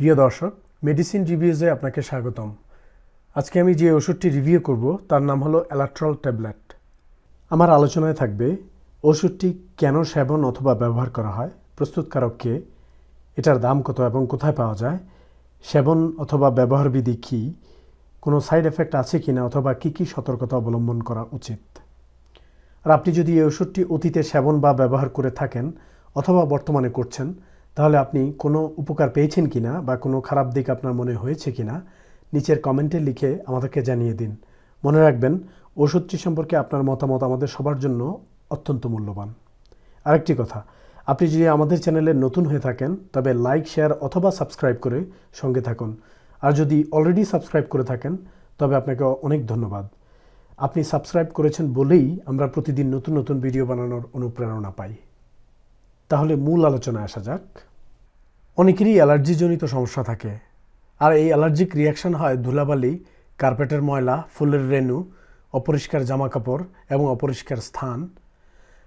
প্রিয় দর্শক মেডিসিন রিভিউজে আপনাকে স্বাগতম। আজকে আমি যে ওষুধটি রিভিউ করব, তার নাম হলো অ্যালাট্রল ট্যাবলেট আমার আলোচনায় থাকবে, ওষুধটি কেন সেবন অথবা ব্যবহার করা হয়, প্রস্তুতকারক কে, এটার দাম কত এবং কোথায় পাওয়া যায়, সেবন অথবা ব্যবহার বিধি কী, কোনো সাইড এফেক্ট আছে কি না অথবা কী কী সতর্কতা অবলম্বন করা উচিত। আর আপনি যদি এই ওষুধটি অতীতে সেবন বা ব্যবহার করে থাকেন অথবা বর্তমানে করছেন তাহলে আপনি কোনো উপকার পেয়েছেন কিনা বা কোনো খারাপ দিক আপনার মনে হয়েছে কিনা, নিচের কমেন্টে লিখে আমাদেরকে জানিয়ে দিন। মনে রাখবেন, ওষুধটি সম্পর্কে আপনার মতামত আমাদের সবার জন্য অত্যন্ত মূল্যবান। আরেকটি কথা, আপনি যদি আমাদের চ্যানেলে নতুন হয়ে থাকেন, তবে লাইক, শেয়ার অথবা সাবস্ক্রাইব করে সঙ্গে থাকুন। আর যদি অলরেডি সাবস্ক্রাইব করে থাকেন, তবে আপনাকে অনেক ধন্যবাদ। আপনি সাবস্ক্রাইব করেছেন বলেই আমরা প্রতিদিন নতুন নতুন ভিডিও বানানোর অনুপ্রেরণা পাই। তাহলে মূল আলোচনায় আসা যাক। অনেকেরই অ্যালার্জিজনিত সমস্যা থাকে। আর এই অ্যালার্জিক রিয়াকশন হয় ধুলাবালি, কার্পেটের ময়লা, ফুলের রেণু অপরিষ্কার জামা কাপড় এবং অপরিষ্কার স্থান।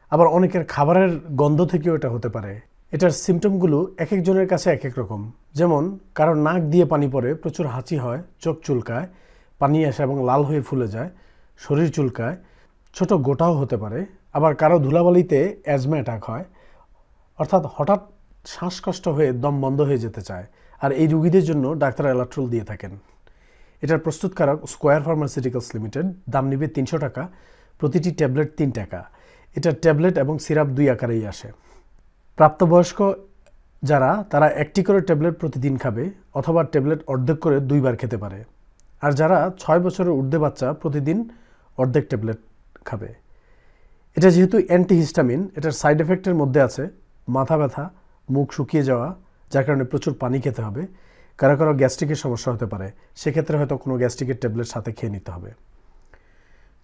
আবার অনেকের খাবারের গন্ধ থেকেও এটা হতে পারে। এটার সিমটমগুলো এক একজনের কাছে এক এক রকম। যেমন কারোর নাক দিয়ে পানি পড়ে, প্রচুর হাঁচি হয়, চোখ চুলকায়, পানি আসে এবং লাল হয়ে ফুলে যায়, শরীর চুলকায়, ছোট গোটাও হতে পারে। আবার কারও ধুলাবালিতে অ্যাজমা অ্যাটাক হয়। অর্থাৎ হঠাৎ শ্বাসকষ্ট হয়ে দম বন্ধ হয়ে যেতে চায়। আর এই রুগীদের জন্য ডাক্তার অ্যালাট্রল দিয়ে থাকেন। এটার প্রস্তুতকারক স্কোয়ার ফার্মাসিউটিক্যালস লিমিটেড, দাম নেবে তিনশো টাকা, প্রতিটি ট্যাবলেট তিন টাকা। এটার ট্যাবলেট এবং সিরাপ দুই আকারেই আসে। প্রাপ্তবয়স্ক যারা, তারা একটি করে ট্যাবলেট প্রতিদিন খাবে অথবা ট্যাবলেট অর্ধেক করে দুইবার খেতে পারে। আর যারা ছয় বছরের ঊর্ধ্বে বাচ্চা, প্রতিদিন অর্ধেক ট্যাবলেট খাবে। এটা যেহেতু অ্যান্টিহিস্টামিন, এটার সাইড এফেক্টের মধ্যে আছে, মাথা ব্যথা মুখ শুকিয়ে যাওয়া, যার কারণে প্রচুর পানি খেতে হবে। কারও কারও গ্যাস্ট্রিকের সমস্যা হতে পারে। সেক্ষেত্রে হয়তো কোনো গ্যাস্ট্রিকের ট্যাবলেট সাথে খেয়ে নিতে হবে।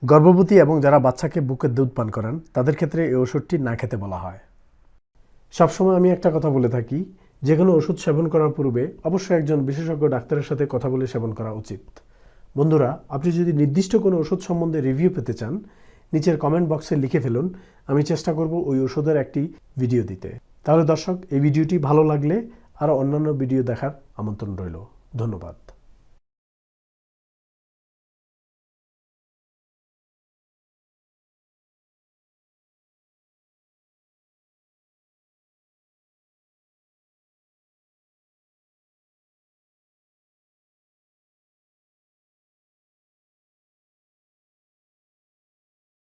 গর্ভবতী এবং যারা বাচ্চাকে বুকের দুধ পান করেন, তাদের ক্ষেত্রে এই ওষুধটি না খেতে বলা হয়। সবসময় আমি একটা কথা বলে থাকি যে কোনো ওষুধ সেবন করার পূর্বে অবশ্যই একজন বিশেষজ্ঞ ডাক্তারের সাথে কথা বলে সেবন করা উচিত। বন্ধুরা, আপনি যদি নির্দিষ্ট কোনো ওষুধ সম্বন্ধে রিভিউ পেতে চান, নিচের কমেন্ট বক্সে লিখে ফেলুন। আমি চেষ্টা করব ওই ওষুধের একটি ভিডিও দিতে। তাহলে দর্শক এই ভিডিওটি ভালো লাগলে আরও অন্যান্য ভিডিও দেখার আমন্ত্রণ রইল। ধন্যবাদ।